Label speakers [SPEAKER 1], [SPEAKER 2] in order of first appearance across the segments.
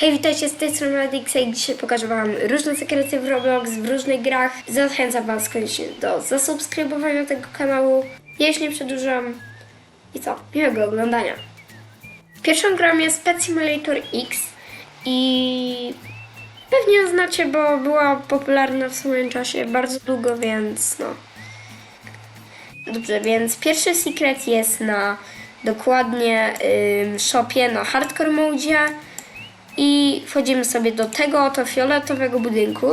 [SPEAKER 1] Hej, witajcie z tej strony Radixa i dzisiaj pokażę Wam różne sekrety w Roblox, w różnych grach. Zachęcam Was koniecznie do zasubskrybowania tego kanału. Jeśli nie przedłużam. I co? Miłego oglądania. Pierwszą grą jest Pet Simulator X i pewnie ją znacie, bo była popularna w swoim czasie bardzo długo, więc no. Dobrze, więc pierwszy secret jest na dokładnie ym, shopie na hardcore modzie i wchodzimy sobie do tego oto fioletowego budynku.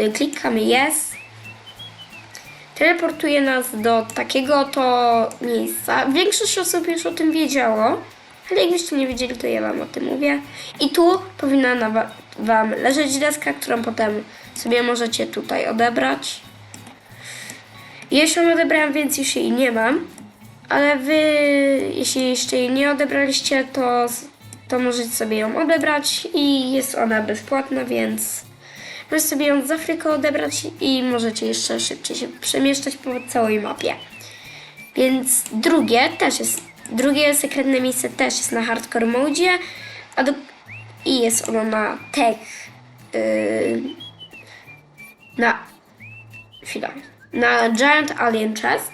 [SPEAKER 1] Y, Klikamy yes. Teleportuje nas do takiego oto miejsca. Większość osób już o tym wiedziało, ale jakbyście nie wiedzieli, to ja Wam o tym mówię. I tu powinna na wa- Wam leżeć deska, którą potem sobie możecie tutaj odebrać. Jeśli ją odebrałem, więc już jej nie mam. Ale wy, jeśli jeszcze jej nie odebraliście, to, to możecie sobie ją odebrać i jest ona bezpłatna, więc możecie sobie ją z Afryki odebrać i możecie jeszcze szybciej się przemieszczać po całej mapie. Więc drugie też jest, drugie sekretne miejsce też jest na hardcore modzie, a do, i jest ono na tech, yy, na, chwila, na Giant Alien Chest.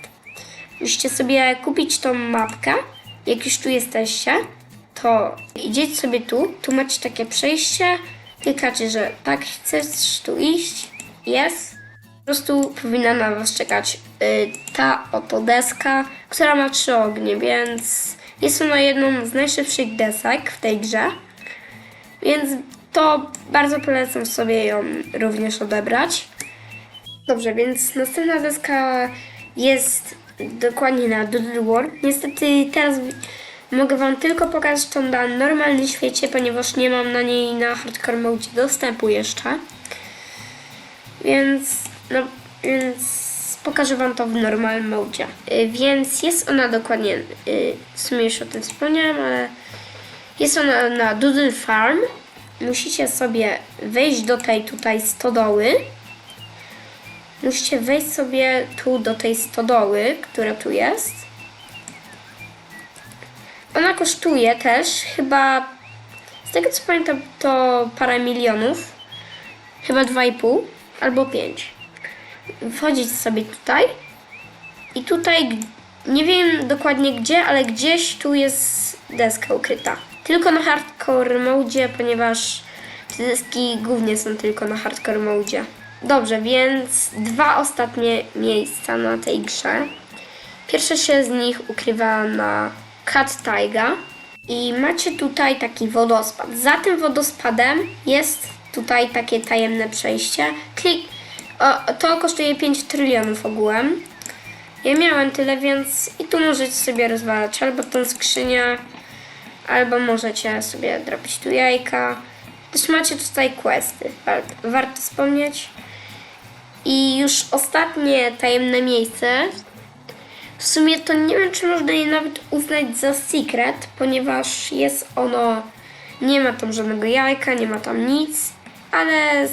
[SPEAKER 1] Musicie sobie kupić tą mapkę. Jak już tu jesteście, to idziecie sobie tu. Tu macie takie przejście. Klikacie, że tak chcesz tu iść. Jest. Po prostu powinna na was czekać y, ta oto deska, która ma trzy ognie, więc jest ona jedną z najszybszych desek w tej grze. Więc to bardzo polecam sobie ją również odebrać. Dobrze, więc następna deska jest dokładnie na Doodle World. Niestety teraz mogę Wam tylko pokazać to na normalnym świecie, ponieważ nie mam na niej na hardcore mode dostępu jeszcze. Więc, no, więc pokażę Wam to w normalnym mode. Y, Więc jest ona dokładnie, y, w sumie już o tym wspomniałem, ale jest ona na Doodle Farm. Musicie sobie wejść do tej tutaj stodoły. Musicie wejść sobie tu do tej stodoły, która tu jest. Ona kosztuje też chyba, z tego co pamiętam, to parę milionów. Chyba 2,5 albo 5. Wchodzić sobie tutaj. I tutaj, nie wiem dokładnie gdzie, ale gdzieś tu jest deska ukryta. Tylko na hardcore mode, ponieważ te deski głównie są tylko na hardcore mode. Dobrze, więc dwa ostatnie miejsca na tej grze. Pierwsze się z nich ukrywa na Cat Taiga i macie tutaj taki wodospad. Za tym wodospadem jest tutaj takie tajemne przejście. Klik, o, to kosztuje 5 trylionów ogółem. Ja miałem tyle, więc i tu możecie sobie rozwalać albo tą skrzynię, albo możecie sobie drobić tu jajka. Też macie tutaj questy, warto, wspomnieć. I już ostatnie tajemne miejsce. W sumie to nie wiem, czy można je nawet uznać za secret, ponieważ jest ono. Nie ma tam żadnego jajka, nie ma tam nic, ale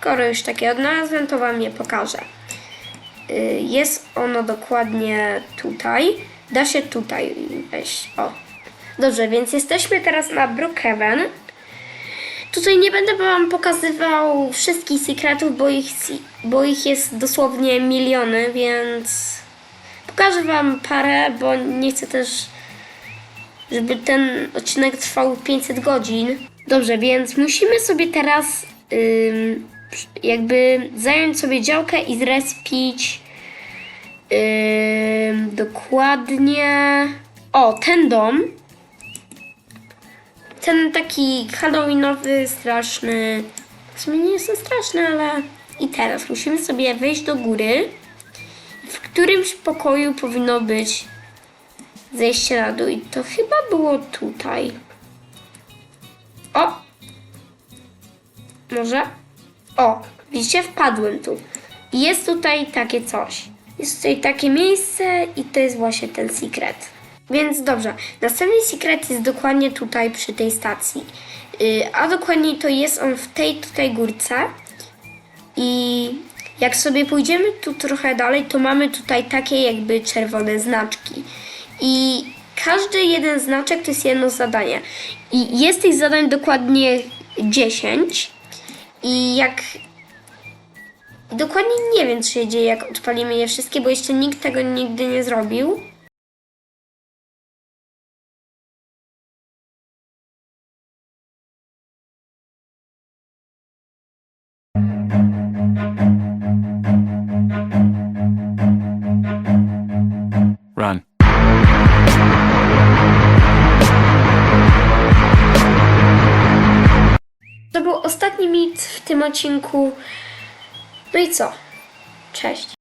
[SPEAKER 1] skoro już takie odnalazłem, to Wam je pokażę. Y, Jest ono dokładnie tutaj. Da się tutaj wejść. O. Dobrze, więc jesteśmy teraz na Brookhaven. Tutaj nie będę Wam pokazywał wszystkich sekretów, bo ich, bo ich jest dosłownie miliony, więc pokażę Wam parę, bo nie chcę też, żeby ten odcinek trwał 500 godzin. Dobrze, więc musimy sobie teraz ym, jakby zająć sobie działkę i zrespić ym, dokładnie o ten dom ten taki halloweenowy, straszny. W sumie nie jest straszny, ale i teraz musimy sobie wejść do góry. W którymś pokoju powinno być zejście na dół i to chyba było tutaj. O! Może? O, widzicie, wpadłem tu. Jest tutaj takie coś. Jest tutaj takie miejsce i to jest właśnie ten secret. Więc dobrze, następny secret jest dokładnie tutaj przy tej stacji. Yy, a dokładniej to jest on w tej tutaj górce. I jak sobie pójdziemy tu trochę dalej, to mamy tutaj takie jakby czerwone znaczki. I każdy jeden znaczek to jest jedno zadanie. I jest tych zadań dokładnie 10. I jak. Dokładnie nie wiem, co się dzieje, jak odpalimy je wszystkie, bo jeszcze nikt tego nigdy nie zrobił.
[SPEAKER 2] Run.
[SPEAKER 1] To był ostatni mit w tym odcinku. No i co? Cześć.